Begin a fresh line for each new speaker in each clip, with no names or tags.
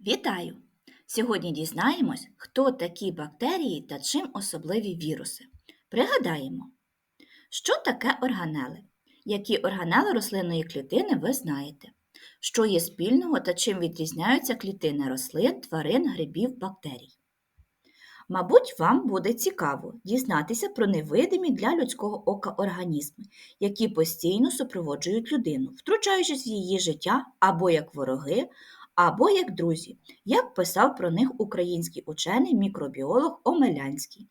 Вітаю! Сьогодні дізнаємось, хто такі бактерії та чим особливі віруси. Пригадаємо, що таке органели? Які органели рослинної клітини ви знаєте? Що є спільного та чим відрізняються клітини рослин, тварин, грибів, бактерій? Мабуть, вам буде цікаво дізнатися про невидимі для людського ока організми, які постійно супроводжують людину, втручаючись в її життя або як вороги, або як друзі, як писав про них український учений мікробіолог Омелянський.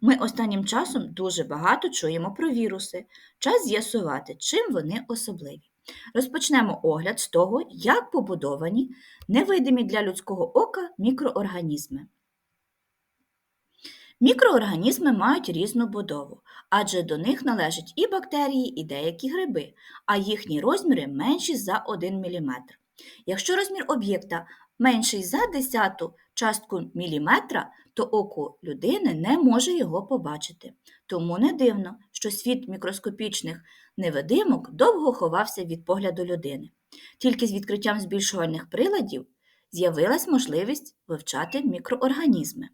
Ми останнім часом дуже багато чуємо про віруси. Час з'ясувати, чим вони особливі. Розпочнемо огляд з того, як побудовані невидимі для людського ока мікроорганізми. Мікроорганізми мають різну будову, адже до них належать і бактерії, і деякі гриби, а їхні розміри менші за 1 мм. Якщо розмір об'єкта менший за десяту частку міліметра, то око людини не може його побачити. Тому не дивно, що світ мікроскопічних невидимок довго ховався від погляду людини. Тільки з відкриттям збільшувальних приладів з'явилась можливість вивчати мікроорганізми.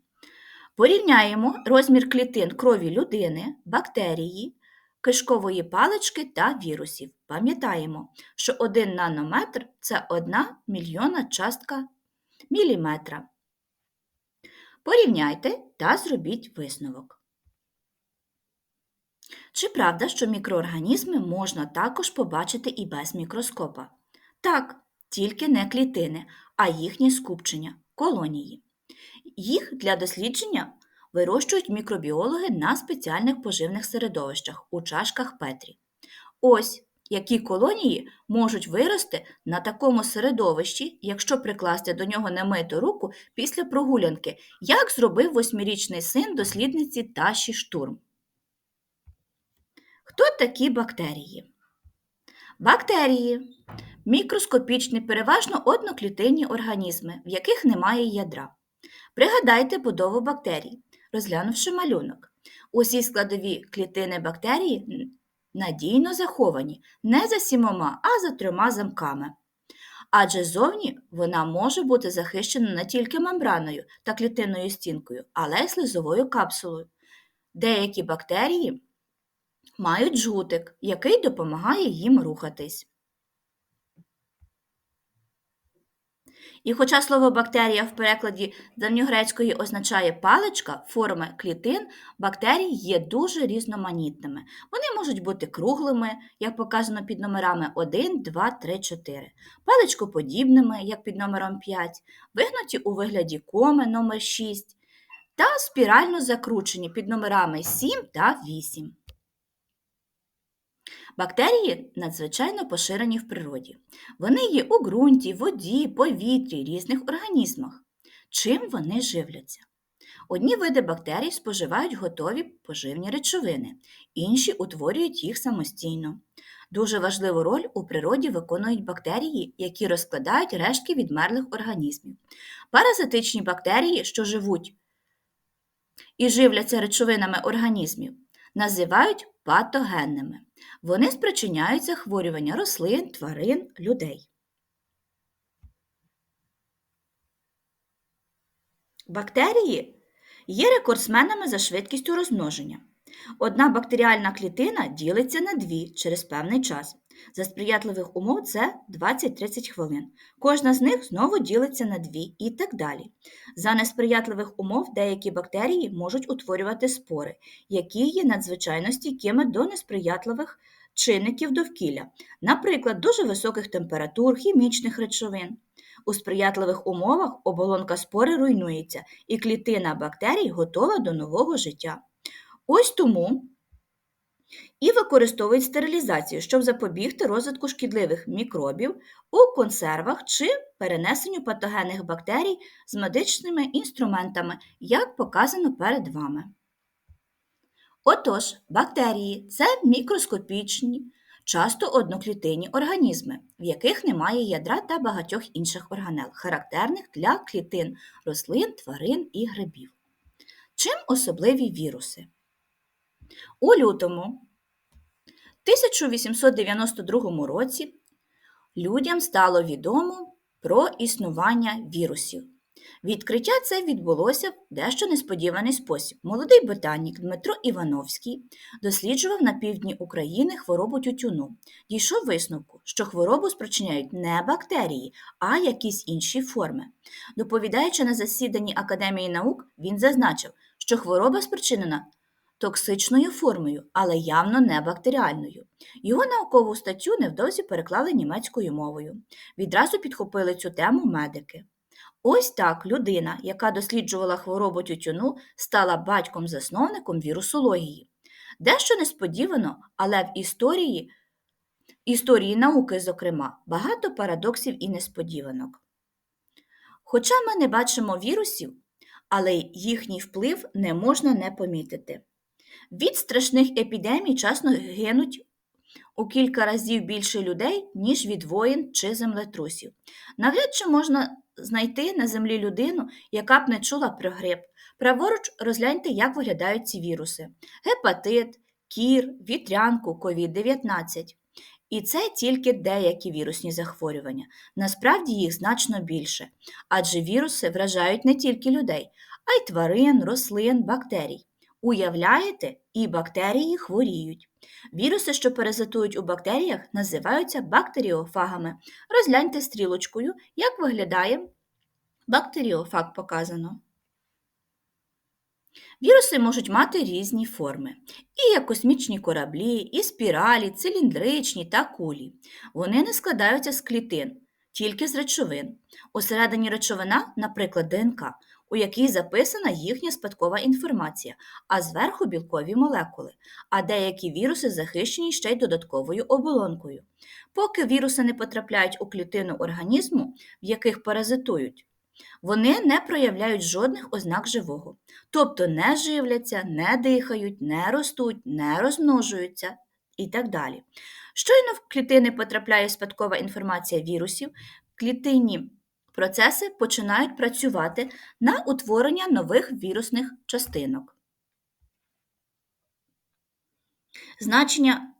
Порівняємо розмір клітин крові людини, бактерії, кишкової палички та вірусів. Пам'ятаємо, що 1 нанометр це 1 мільйона частка міліметра. Порівняйте та зробіть висновок. Чи правда, що мікроорганізми можна також побачити і без мікроскопа? Так, тільки не клітини, а їхні скупчення колонії. Їх для дослідження вирощують мікробіологи на спеціальних поживних середовищах у чашках Петрі. Ось які колонії можуть вирости на такому середовищі, якщо прикласти до нього немиту руку після прогулянки, як зробив восьмирічний син дослідниці Таші Штурм. Хто такі бактерії? Бактерії мікроскопічні, переважно одноклітинні організми, в яких немає ядра. Пригадайте будову бактерій, розглянувши малюнок. Усі складові клітини бактерії надійно заховані не за сімома, а за трьома замками. Адже зовні вона може бути захищена не тільки мембраною та клітинною стінкою, але й слизовою капсулою. Деякі бактерії мають жгутик, який допомагає їм рухатись. І хоча слово бактерія в перекладі давньогрецької означає паличка, форми клітин бактерій є дуже різноманітними. Вони можуть бути круглими, як показано під номерами 1, 2, 3, 4, паличкоподібними, як під номером 5, вигнуті у вигляді коми номер 6 та спірально закручені під номерами 7 та 8. Бактерії надзвичайно поширені в природі. Вони є у ґрунті, воді, повітрі, різних організмах. Чим вони живляться? Одні види бактерій споживають готові поживні речовини, інші утворюють їх самостійно. Дуже важливу роль у природі виконують бактерії, які розкладають рештки відмерлих організмів. Паразитичні бактерії, що живуть і живляться речовинами організмів, називають патогенними. Вони спричиняють захворювання рослин, тварин, людей. Бактерії є рекордсменами за швидкістю розмноження. Одна бактеріальна клітина ділиться на дві через певний час. За сприятливих умов це 20-30 хвилин. Кожна з них знову ділиться на дві і так далі. За несприятливих умов деякі бактерії можуть утворювати спори, які є надзвичайно стійкими до несприятливих чинників довкілля, наприклад, дуже високих температур, хімічних речовин. У сприятливих умовах оболонка спори руйнується, і клітина бактерій готова до нового життя. Ось тому і використовують стерилізацію, щоб запобігти розвитку шкідливих мікробів у консервах чи перенесенню патогенних бактерій з медичними інструментами, як показано перед вами. Отож, бактерії це мікроскопічні, часто одноклітинні організми, в яких немає ядра та багатьох інших органел, характерних для клітин рослин, тварин і грибів. Чим особливі віруси? У лютому 1892 році людям стало відомо про існування вірусів. Відкриття це відбулося в дещо несподіваний спосіб. Молодий ботанік Дмитро Івановський досліджував на півдні України хворобу тютюну. Дійшов висновку, що хворобу спричиняють не бактерії, а якісь інші форми. Доповідаючи на засіданні Академії наук, він зазначив, що хвороба спричинена токсичною формою, але явно не бактеріальною. Його наукову статтю невдовзі переклали німецькою мовою. Відразу підхопили цю тему медики. Ось так людина, яка досліджувала хворобу тютюну, стала батьком-засновником вірусології. Дещо несподівано, але в історії, історії науки, зокрема, багато парадоксів і несподіванок. Хоча ми не бачимо вірусів, але їхній вплив не можна не помітити. Від страшних епідемій часно гинуть у кілька разів більше людей, ніж від воїн чи землетрусів. Навряд чи можна знайти на землі людину, яка б не чула про грип. Праворуч розгляньте, як виглядають ці віруси: гепатит, кір, вітрянку, COVID-19. І це тільки деякі вірусні захворювання. Насправді їх значно більше, адже віруси вражають не тільки людей, а й тварин, рослин, бактерій. Уявляєте, і бактерії хворіють. Віруси, що паразитують у бактеріях, називаються бактеріофагами. Розгляньте стрілочкою, як виглядає бактеріофаг показано. Віруси можуть мати різні форми, і як космічні кораблі, і спіралі, циліндричні та кулі. Вони не складаються з клітин, тільки з речовин. Усередині речовина, наприклад, ДНК, у якій записана їхня спадкова інформація, а зверху білкові молекули, а деякі віруси захищені ще й додатковою оболонкою. Поки віруси не потрапляють у клітину організму, в яких паразитують, вони не проявляють жодних ознак живого, тобто не живляться, не дихають, не ростуть, не розмножуються і так далі. Щойно в клітини потрапляє спадкова інформація вірусів, клітинні процеси починають працювати на утворення нових вірусних частинок. Значення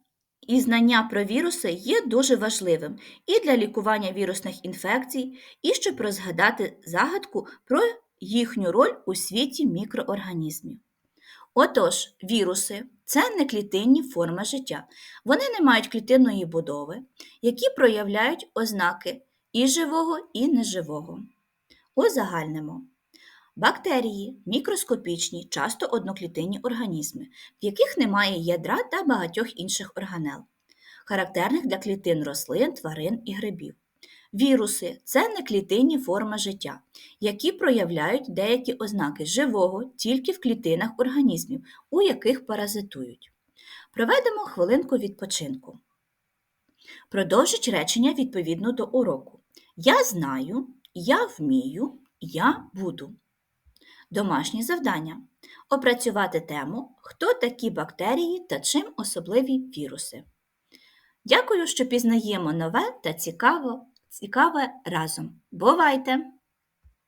і знання про віруси є дуже важливим і для лікування вірусних інфекцій, і щоб розгадати загадку про їхню роль у світі мікроорганізмів. Отож, віруси це не клітинні форми життя. Вони не мають клітинної будови, які проявляють ознаки і живого, і неживого. Узагальнимо. Бактерії мікроскопічні, часто одноклітинні організми, в яких немає ядра та багатьох інших органел, характерних для клітин рослин, тварин і грибів. Віруси це неклітинні форми життя, які проявляють деякі ознаки живого тільки в клітинах організмів, у яких паразитують. Проведемо хвилинку відпочинку. Продовжіть речення відповідно до уроку. Я знаю, я вмію, я буду. Домашнє завдання. Опрацювати тему, хто такі бактерії та чим особливі віруси. Дякую, що пізнаємо нове та цікаво, цікаве разом. Бувайте!